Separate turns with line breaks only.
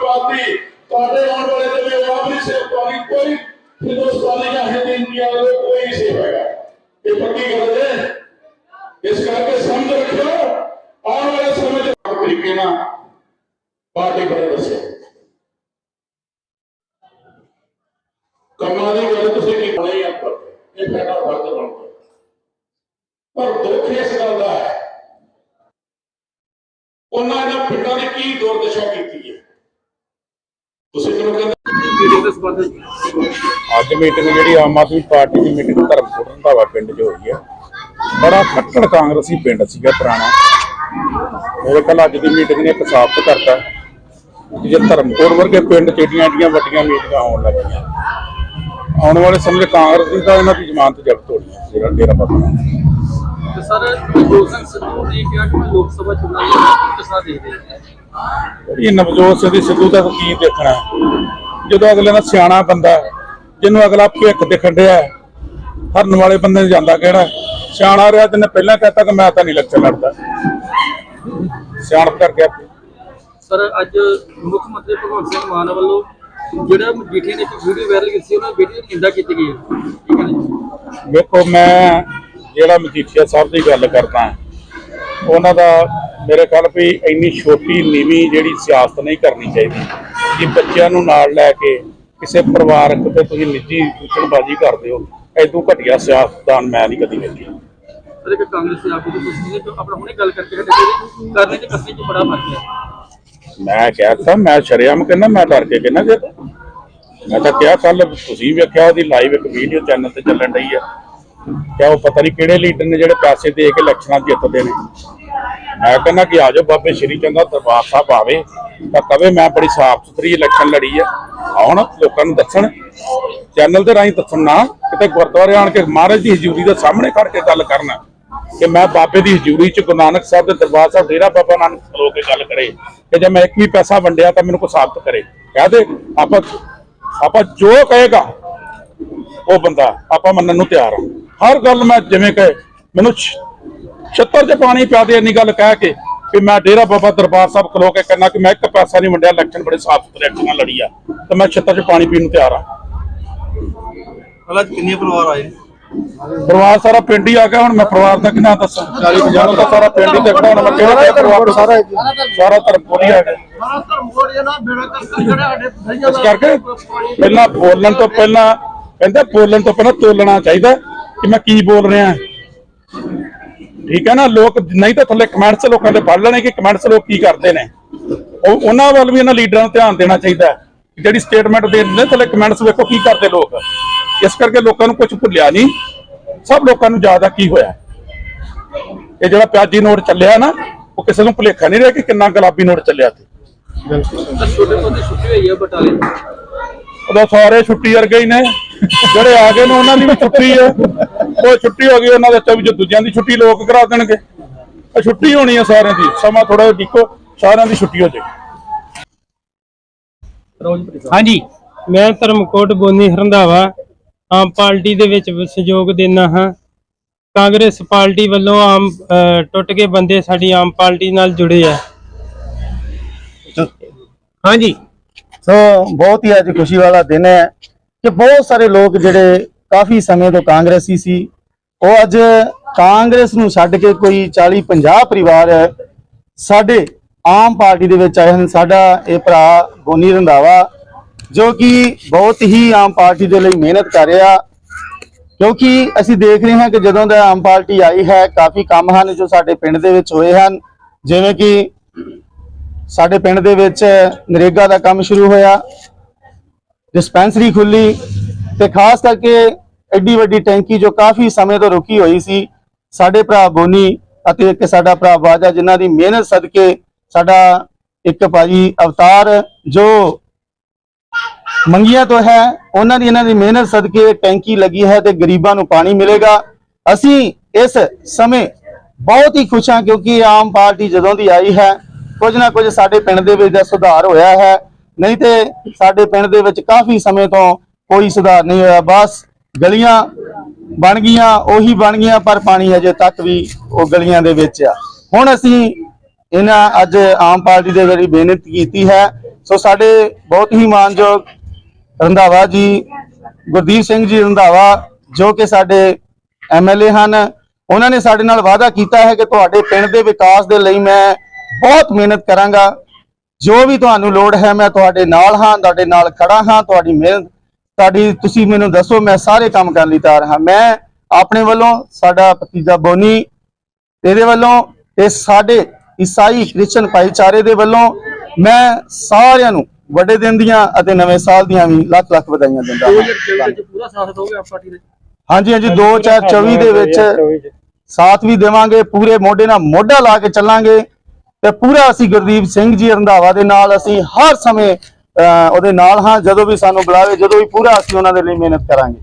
Party ਤੁਹਾਡੇ ਆਉਣ ਵਾਲੇ ਜਿਹੜੇ ਆਖਰੀ ਸੇਵ ਤੁਹਾਡੀ ਕੋਈ ਹਿੰਦੁਸਤਾਨੀ ਜਾਂ ਹਿੰਦ ਇੰਡੀਆ ਦਾ ਕੋਈ ਨਹੀਂ ਸੇਵ ਹੈਗਾ ਇਹ ਪੱਕੀ ਗੱਲ ਹੈ ਇਸ ਕਰਕੇ ਸਮਝ ਰੱਖਿਓ ਆਉਣ ਵਾਲੇ ਸਮੇਂ 'ਚ ਹਰ ਤਰੀਕੇ ਨਾਲ ਪਾਰਟੀ ਬਾਰੇ ਦੱਸੋ। ਕੰਮਾਂ ਦੀ ਗੱਲ ਤੁਸੀਂ ਕੀ ਬਣਾਈ ਆ? ਇਹ ਸਾਡਾ ਫਰਜ਼ ਬਣਦਾ। ਪਰ ਦੁੱਖ ਇਸ ਗੱਲ ਦਾ ਹੈ, ਉਹਨਾਂ ਨੇ ਪਿੰਡਾਂ ਦੀ ਕੀ ਦੁਰਦਸ਼ਾ ਕੀਤੀ ਹੈ? ਤੁਸੀਂ ਮੈਨੂੰ ਕਹਿੰਦੇ
ਅੱਜ ਮੀਟਿੰਗ ਜਿਹੜੀ ਆਮ ਆਦਮੀ ਪਾਰਟੀ ਦੀ ਮੀਟਿੰਗ ਧਰਮਪੁਰ ਰੰਧਾਵਾ ਪਿੰਡ 'ਚ ਹੋਈ ਹੈ। ਬੜਾ ਖੱਟੜ ਕਾਂਗਰਸੀ ਪਿੰਡ ਸੀਗਾ ਪੁਰਾਣਾ। ਮੇਰੇ ਖਿਆਲ ਅੱਜ ਦੀ ਮੀਟਿੰਗ ਨੇ ਇੱਕ ਸਾਬਤ ਕਰਤਾ। ਜੇ ਧਰਮਪੁਰ ਵਰਗੇ ਪਿੰਡ 'ਚ ਏਡੀਆਂ ਵੱਡੀਆਂ ਮੀਟਿੰਗਾਂ ਹੋਣ ਲੱਗੀਆਂ ਆਉਣ ਵਾਲੇ ਸਮੇਂ ਕਾਂਗਰਸ ਦੀ ਤਾਂ ਇਹਨਾਂ ਦੀ ਜ਼ਮਾਨਤ ਜ਼ਬਤ ਹੋਣੀ ਹੈ ਜਿਹੜਾ ਡੇਰਾ ਬਾਬਾ।
ਤੇ ਸਰ ਜੋਸਨ ਸਿੱਧੂ ਨੇ ਕਿਹਾ ਕਿ ਮੈਂ ਲੋਕ ਸਭਾ ਚੁਣਾਂ ਲਈ ਕਿਸਾ ਦੇ ਦੇ
ਇਹ ਨਵਜੋਤ ਸਿੰਘ ਦੀ ਸਿੱਧੂ ਦਾ ਕੀ ਦੇਖਣਾ? ਜਦੋਂ ਅਗਲੇ ਦਾ ਸਿਆਣਾ ਬੰਦਾ ਜਿਹਨੂੰ ਅਗਲਾ ਭਵਿੱਖ ਦਿਖਣ ਡਿਆ ਹੈ, ਹਰਨ ਵਾਲੇ ਬੰਦੇ ਨੂੰ ਜਾਂਦਾ ਕਿਹੜਾ? ਸਿਆਣਾ ਰਿਹਾ ਜਿਹਨੇ ਪਹਿਲਾਂ ਕਹਤਾ ਕਿ ਮੈਂ ਤਾਂ ਨਹੀਂ ਇਲੈਕਸ਼ਨ ਲੜਦਾ ਸਿਆਣਪ ਕਰਕੇ।
ਸਰ ਅੱਜ ਮੁੱਖ ਮੰਤਰੀ ਭਗਵੰਤ ਸਿੰਘ ਮਾਨ ਵੱਲੋਂ ਜਿਹੜਾ ਮਜੀਠੀਆ ਨੇ ਇੱਕ ਵੀਡੀਓ ਵਾਇਰਲ ਕੀਤੀ ਉਹਨਾਂ ਵੀਡੀਓ ਦੀ ਨਿੰਦਾ ਕੀਤੀ ਗਈ ਹੈ। ਠੀਕ ਹੈ ਜੀ
ਵੇਖੋ ਮੈਂ ਜਿਹੜਾ ਮਜੀਠੀਆ ਸਾਹਿਬ ਦੀ ਗੱਲ ਕਰਦਾ ਉਹਨਾਂ ਦਾ ਮੇਰੇ ਖਿਆਲ ਵੀ ਇੰਨੀ ਛੋਟੀ ਨੀਵੀਂ ਜਿਹੜੀ ਸਿਆਸਤ ਨਹੀਂ ਕਰਨੀ ਚਾਹੀਦੀ ਕਿ ਬੱਚਿਆਂ ਨੂੰ ਨਾਲ ਲੈ ਕੇ ਕਿਸੇ ਪਰਿਵਾਰਕ ਤੇ ਤੁਸੀਂ ਨਿੱਜੀ ਦੂਸ਼ਣਬਾਜ਼ੀ ਕਰਦੇ ਹੋ ਐਦੋਂ ਘਟੀਆ ਸਿਆਸਤਦਾਨ ਮੈਂ ਨਹੀਂ ਕਦੀ ਵੇਖੀ
ਅਰੇ ਕਿ ਕਾਂਗਰਸ ਦੀ ਕੁਝ ਨਹੀਂ ਆਪਣਾ ਹੁਣੇ ਗੱਲ ਕਰਕੇ ਹਟੇ ਕਰਨੇ ਤੇ ਕਸਨੇ ਚ ਬੜਾ ਫ਼ਰਕ ਹੈ।
ਮੈਂ ਕਿਹਾ ਤਾਂ ਮੈਂ ਸ਼ਰੇਆਮ ਕਹਿੰਦਾ, ਮੈਂ ਡਰ ਕੇ ਕਹਿੰਦਾ ਜੇ ਮੈਂ ਤਾਂ ਕਿਹਾ, ਕੱਲ ਤੁਸੀਂ ਵੇਖਿਆ ਉਹਦੀ ਲਾਈਵ ਇੱਕ ਵੀਡੀਓ ਚੈਨਲ ਤੇ ਚੱਲਣ ਰਹੀ ਆ। ਕਿਆ ਉਹ ਪਤਾ ਨਹੀਂ ਕਿਹੜੇ ਲੀਡਰ ਨੇ ਜਿਹੜੇ ਪੈਸੇ ਦੇ ਕੇ ਇਲੈਕਸ਼ਨਾਂ ਜਿੱਤਦੇ ਨੇ। ਮੈਂ ਕਹਿੰਦਾ ਕਿ ਆਜੋ ਬਾਬੇ ਸ਼੍ਰੀ ਚੰਗਾ ਦਰਬਾਰ ਸਾਹਿਬ ਆਵੇ, ਤਾਂ ਕਵੇ ਮੈਂ ਬੜੀ ਸਾਫ਼ ਸੁਥਰੀ ਇਲੈਕਸ਼ਨ ਲੜੀ ਹੈ ਆਉਣ, ਲੋਕਾਂ ਨੂੰ ਦੱਸਣ ਚੈਨਲ ਦੇ ਰਾਹੀਂ ਦੱਸਣ ਨਾ, ਕਿਤੇ ਗੁਰਦੁਆਰੇ ਆਣ ਕੇ ਮਹਾਰਾਜ ਦੀ ਹਜ਼ੂਰੀ ਦੇ ਸਾਹਮਣੇ ਖੜ ਕੇ ਗੱਲ ਕਰਨ। ਕਿ ਮੈਂ ਬਾਬੇ ਦੀ ਹਜ਼ੂਰੀ ਚ ਗੁਰੂ ਨਾਨਕ ਸਾਹਿਬ ਦੇ ਦਰਬਾਰ ਸਾਹਿਬ, ਡੇਰਾ ਬਾਬਾ ਨਾਨਕ ਖਲੋ ਕੇ ਗੱਲ ਕਰੇ ਕਿ ਜੇ ਮੈਂ ਇੱਕ ਵੀ ਪੈਸਾ ਵੰਡਿਆ ਤਾਂ ਮੈਨੂੰ ਕੋਈ ਸਾਬਤ ਕਰੇ। ਕਹਿ ਦੇ, ਆਪਾਂ ਆਪਾਂ ਜੋ ਕਹੇਗਾ, ਉਹ ਬੰਦਾ ਆਪਾਂ ਮੰਨਣ ਨੂੰ ਤਿਆਰ ਹਾਂ ਹਰ ਗੱਲ ਮੈਂ ਜਿਵੇਂ ਕਹੇ, ਮੈਨੂੰ ਛੱਤਰ ਚ ਪਾਣੀ ਪਿਆ ਦੇ ਇੰਨੀ ਗੱਲ ਕਹਿ ਕੇ ਕਿ ਮੈਂ ਡੇਰਾ ਬਾਬਾ ਦਰਬਾਰ ਸਾਹਿਬ ਖਲੋ ਕੇ ਕਹਿੰਦਾ ਕਿ ਮੈਂ ਇੱਕ ਪੈਸਾ ਨਹੀਂ ਵੰਡਿਆ, ਇਲੈਕਸ਼ਨ ਬੜੇ ਸਾਫ਼ ਸੁਥਰੇ ਨਾਲ ਲੜੀ ਆ, ਤੇ ਮੈਂ ਛੱਤਰ ਚ ਪਾਣੀ ਪੀਣ ਨੂੰ ਤਿਆਰ ਹਾਂ
ਪਹਿਲਾਂ ਕਿੰਨੇ ਪਰਿਵਾਰ ਆਏ?
ਪਰਿਵਾਰ ਸਾਰਾ ਪਿੰਡ ਹੀ ਆ ਗਿਆ ਹੁਣ ਮੈਂ ਪਰਿਵਾਰ ਦਾ ਕਿੰਨਾ ਦੱਸਾਂ? 40 50 ਦਾ ਸਾਰਾ ਪਿੰਡ ਹੀ ਦੇਖਣਾ ਹੁਣ ਮੈਂ ਕਿਹੜਾ ਕਿਹੜਾ ਪਰਿਵਾਰ ਸਾਰਾ ਸਾਰਾ ਧਰਮਪੁਰ ਹੀ ਆ ਗਿਆ।
ਸਾਰਾ ਧਰਮ ਇਹ ਨਾ ਬੇੜਾ ਕਰ ਜਿਹੜਾ ਸਾਡੇ ਦਈਆਂ
ਇਸ ਕਰਕੇ ਪਹਿਲਾਂ ਬੋਲਣ ਤੋਂ ਪਹਿਲਾਂ ਕਹਿੰਦੇ ਬੋਲਣ ਤੋਂ ਪਹਿਲਾਂ ਤੋਲਣਾ ਚਾਹੀਦਾ ਕਿ ਮੈਂ ਕੀ ਬੋਲ ਰਿਹਾ। ਠੀਕ ਹੈ ਨਾ ਲੋਕ ਨਹੀਂ ਤਾਂ ਥੱਲੇ ਕਮੈਂਟਸ ਲੋਕਾਂ ਦੇ ਪੜ੍ਹ ਲੈਣੇ ਕਿ ਕਮੈਂਟਸ ਲੋਕ ਕੀ ਕਰਦੇ ਨੇ। ਉਹ ਉਹਨਾਂ ਵੱਲ ਵੀ ਇਹਨਾਂ ਲੀਡਰਾਂ ਨੂੰ ਧਿਆਨ ਦੇਣਾ ਚਾਹੀਦਾ ਹੈ ਕਿ ਜਿਹੜੀ ਸਟੇਟਮੈਂਟ ਦੇ ਦਿੰਦੇ ਥੱਲੇ ਕਮੈਂਟਸ ਵੇਖੋ ਕੀ ਕਰਦੇ ਲੋਕ। ਇਸ ਕਰਕੇ ਲੋਕਾਂ ਨੂੰ ਕੁਝ ਭੁੱਲਿਆ ਨਹੀਂ। ਸਭ ਲੋਕਾਂ ਨੂੰ ਜ਼ਿਆਦਾ ਕੀ ਹੋਇਆ। ਇਹ ਜਿਹੜਾ ਪਿਆਜੀ ਨੋਟ ਚੱਲਿਆ ਨਾ ਉਹ ਕਿਸੇ ਨੂੰ ਭੁਲੇਖਾ ਨਹੀਂ ਰਿਹਾ ਕਿ ਕਿੰਨਾ ਗੁਲਾਬੀ ਨੋਟ ਚੱਲਿਆ ਤੇ ਉਹਦਾ ਸਾਰੇ ਛੁੱਟੀ ਵਰਗੇ ਹੀ ਨੇ। ਜਿਹੜੇ ਆ ਗਏ ਨੇ ਉਹਨਾਂ ਦੀ ਵੀ ਛੁੱਟੀ ਹੈ ਉਹ ਛੁੱਟੀ ਹੋ ਗਈ ਉਹਨਾਂ ਦੇ ਚੋਂ ਜੋ ਦੂਜਿਆਂ ਦੀ ਛੁੱਟੀ ਲੋਕ ਕਰਾ ਦੇਣਗੇ। ਇਹ ਛੁੱਟੀ ਹੋਣੀ ਹੈ ਸਾਰਿਆਂ ਦੀ। ਸਮਾਂ ਥੋੜਾ ਜਿਹਾ ਡਿੱਕੋ ਸਾਰਿਆਂ ਦੀ ਛੁੱਟੀ ਹੋ
ਸਾਹਿਬ
ਹਾਂਜੀ। ਮੈਂ ਧਰਮਕੋਟ ਬੋਨੀ ਹਰੰਦਾਵਾ ਆਮ ਪਾਰਟੀ ਦੇ ਵਿੱਚ ਸਹਿਯੋਗ ਦਿੰਦਾ ਹਾਂ। ਕਾਂਗਰਸ ਪਾਰਟੀ ਵੱਲੋਂ ਆਮ ਅ, ਟੁੱਟ ਕੇ ਬੰਦੇ ਸਾਡੀ ਆਮ ਪਾਰਟੀ ਨਾਲ ਜੁੜੇ ਆ। ਹਾਂਜੀ।
ਸੋ ਬਹੁਤ ਹੀ ਅੱਜ ਖੁਸ਼ੀ ਵਾਲਾ ਦਿਨ ਹੈ ਕਿ ਬਹੁਤ ਸਾਰੇ ਲੋਕ ਜਿਹੜੇ ਕਾਫੀ ਸਮੇਂ ਤੋਂ ਕਾਂਗਰਸੀ ਸੀ ਉਹ ਅੱਜ ਕਾਂਗਰਸ ਨੂੰ ਛੱਡ ਕੇ ਕੋਈ 40 50 ਪਰਿਵਾਰ ਸਾਡੇ ਆਮ ਪਾਰਟੀ ਦੇ ਵਿੱਚ ਆਏ ਹਨ। ਸਾਡਾ ਇਹ ਭਰਾ ਗੋਨੀ ਰੰਧਾਵਾ ਜੋ ਕਿ ਬਹੁਤ ਹੀ ਆਮ ਪਾਰਟੀ ਦੇ ਲਈ ਮਿਹਨਤ ਕਰ ਰਿਹਾ। ਕਿਉਂਕਿ ਅਸੀਂ ਦੇਖ ਰਹੇ ਹਾਂ ਕਿ ਜਦੋਂ ਦਾ ਆਮ ਪਾਰਟੀ ਆਈ ਹੈ, ਕਾਫੀ ਕੰਮ ਹਨ ਜੋ ਸਾਡੇ ਪਿੰਡ ਦੇ ਵਿੱਚ ਹੋਏ ਹਨ। ਜਿਵੇਂ ਕਿ ਸਾਡੇ ਪਿੰਡ ਦੇ ਵਿੱਚ ਨਰੇਗਾ ਦਾ ਕੰਮ ਸ਼ੁਰੂ ਹੋਇਆ, ਡਿਸਪੈਂਸਰੀ ਖੁੱਲੀ ਤੇ ਖਾਸ ਕਰਕੇ ਐਡੀ ਵੱਡੀ ਟੈਂਕੀ ਜੋ ਕਾਫੀ ਸਮੇਂ ਤੋਂ ਰੁਕੀ ਹੋਈ ਸੀ। ਸਾਡੇ ਭਰਾ ਬੋਨੀ ਅਤੇ ਇੱਕ ਸਾਡਾ ਭਰਾ ਬਾਜਾ ਜਿਨ੍ਹਾਂ ਦੀ ਮਿਹਨਤ ਸਦਕੇ ਸਾਡਾ ਇੱਕ ਭਾਜੀ ਅਵਤਾਰ ਜੋ ਮੰਗੀਆਂ ਤੋਂ ਹੈ, ਉਹਨਾਂ ਦੀ ਇਹਨਾਂ ਦੀ ਮਿਹਨਤ ਸਦਕੇ ਟੈਂਕੀ ਲੱਗੀ ਹੈ ਤੇ ਗਰੀਬਾਂ ਨੂੰ ਪਾਣੀ ਮਿਲੇਗਾ। ਅਸੀਂ ਇਸ ਸਮੇਂ ਬਹੁਤ ਹੀ ਖੁਸ਼ ਹਾਂ ਕਿਉਂਕਿ ਆਮ ਪਾਰਟੀ ਜਦੋਂ ਦੀ ਆਈ ਹੈ, ਕੁਝ ਨਾ ਕੁਝ ਸਾਡੇ ਪਿੰਡ ਦੇ ਵਿੱਚ ਦਾ ਸੁਧਾਰ ਹੋਇਆ ਹੈ। ਨਹੀਂ ਤੇ ਸਾਡੇ ਪਿੰਡ ਦੇ ਵਿੱਚ ਕਾਫੀ ਸਮੇਂ ਤੋਂ ਕੋਈ ਸੁਧਾਰ ਨਹੀਂ ਹੋਇਆ। ਬਸ ਗਲੀਆਂ ਬਣ ਗਈਆਂ, ਉਹੀ ਬਣ ਗਈਆਂ, ਪਰ ਪਾਣੀ ਅਜੇ ਤੱਕ ਵੀ ਉਹ ਗਲੀਆਂ ਦੇ ਵਿੱਚ ਆ। ਹੁਣ ਅਸੀਂ ਇਹਨਾਂ ਅੱਜ ਆਮ ਪਾਰਟੀ ਦੇ ਵਾਰੀ ਬੇਨਤੀ ਕੀਤੀ ਹੈ। ਸੋ ਸਾਡੇ ਬਹੁਤ ਹੀ ਮਾਨਯੋਗ ਰੰਧਾਵਾ ਜੀ, ਗੁਰਦੀਪ ਸਿੰਘ ਜੀ ਰੰਧਾਵਾ, ਜੋ ਕਿ ਸਾਡੇ ਐਮਐਲਏ ਹਨ, ਉਹਨਾਂ ਨੇ ਸਾਡੇ ਨਾਲ ਵਾਅਦਾ ਕੀਤਾ ਹੈ ਕਿ ਤੁਹਾਡੇ ਪਿੰਡ ਦੇ ਵਿਕਾਸ ਦੇ ਲਈ ਮੈਂ ਬਹੁਤ ਮਿਹਨਤ ਕਰਾਂਗਾ। ਜੋ ਵੀ ਤੁਹਾਨੂੰ ਲੋੜ ਹੈ, ਮੈਂ ਤੁਹਾਡੇ ਨਾਲ ਹਾਂ, ਤੁਹਾਡੇ ਨਾਲ ਖੜਾ ਹਾਂ, ਤੁਹਾਡੀ ਮਿਹਨਤ, ਤੁਹਾਡੀ ਤੁਸੀਂ ਮੈਨੂੰ ਦੱਸੋ, ਮੈਂ ਸਾਰੇ ਕੰਮ ਕਰਨ ਲਈ ਤਿਆਰ ਹਾਂ। ਮੈਂ ਆਪਣੇ ਵੱਲੋਂ ਸਾਡਾ ਭਤੀਜਾ ਬੋਨੀ ਇਹਦੇ ਵੱਲੋਂ ਤੇ ਸਾਡੇ ਈਸਾਈ ਕ੍ਰਿਸਚਨ ਭਾਈਚਾਰੇ ਦੇ ਵੱਲੋਂ ਮੈਂ ਸਾਰਿਆਂ ਨੂੰ ਵੱਡੇ ਦਿਨ ਦੀਆਂ ਅਤੇ ਨਵੇਂ ਸਾਲ ਦੀਆਂ ਵੀ ਲੱਖ ਲੱਖ ਵਧਾਈਆਂ ਦਿੰਦਾ ਹਾਂ।
2024 ਚ ਪੂਰਾ ਸਾਥ ਦੋਗੇ ਆਪ ਪਾਰਟੀ ਦੇ
ਹਾਂਜੀ ਹਾਂਜੀ 2024 ਦੇ ਵਿੱਚ ਸਾਥ ਵੀ ਦੇਵਾਂਗੇ ਪੂਰੇ ਮੋਢੇ ਨਾਲ ਮੋਢਾ ਲਾ ਕੇ ਚੱਲਾਂਗੇ ਤੇ ਪੂਰਾ ਅਸੀਂ ਗੁਰਦੀਪ ਸਿੰਘ ਜੀ ਰੰਧਾਵਾ ਦੇ ਨਾਲ ਅਸੀਂ ਹਰ ਸਮੇਂ ਅਹ, ਉਹਦੇ ਨਾਲ ਹਾਂ ਜਦੋਂ ਵੀ ਸਾਨੂੰ ਬੁਲਾਵੇ ਜਦੋਂ ਵੀ ਪੂਰਾ ਅਸੀਂ ਉਹਨਾਂ ਦੇ ਲਈ ਮਿਹਨਤ ਕਰਾਂਗੇ।